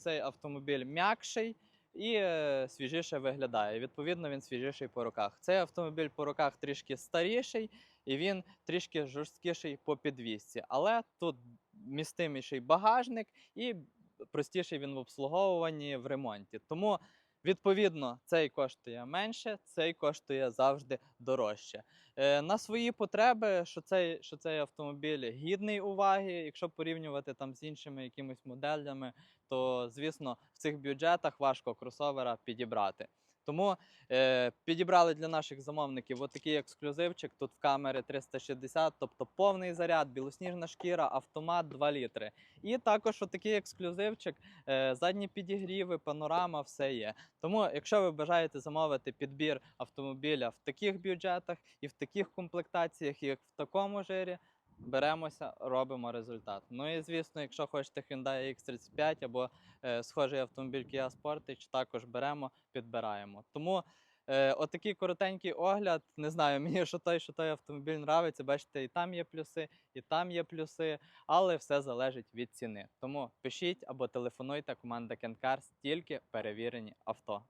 Цей автомобіль м'якший і е, свіжіше виглядає. Відповідно, він свіжіший по руках. Цей автомобіль по руках трішки старіший і він трішки жорсткіший по підвісці. Але тут містиміший багажник і простіший він в обслуговуванні в ремонті. Тому Відповідно, цей коштує менше, цей коштує завжди дорожче. Е, на свої потреби, що цей, що цей автомобіль гідний уваги, якщо порівнювати там з іншими якимись моделями, то звісно в цих бюджетах важко кросовера підібрати. Тому е, підібрали для наших замовників отакий ексклюзивчик. Тут в камери 360, тобто повний заряд, білосніжна шкіра, автомат 2 літри. І також отакий ексклюзивчик, е, задні підігріви, панорама, все є. Тому, якщо ви бажаєте замовити підбір автомобіля в таких бюджетах і в таких комплектаціях, як в такому жирі, беремося, робимо результат. Ну і звісно, якщо хочете Hyundai X35 або е, схожий автомобіль Kia Sportage, також беремо, підбираємо. Тому е, отакий коротенький огляд. Не знаю, мені що той, що той автомобіль нравиться. Бачите, і там є плюси, і там є плюси, але все залежить від ціни. Тому пишіть або телефонуйте команда Cars, тільки перевірені авто.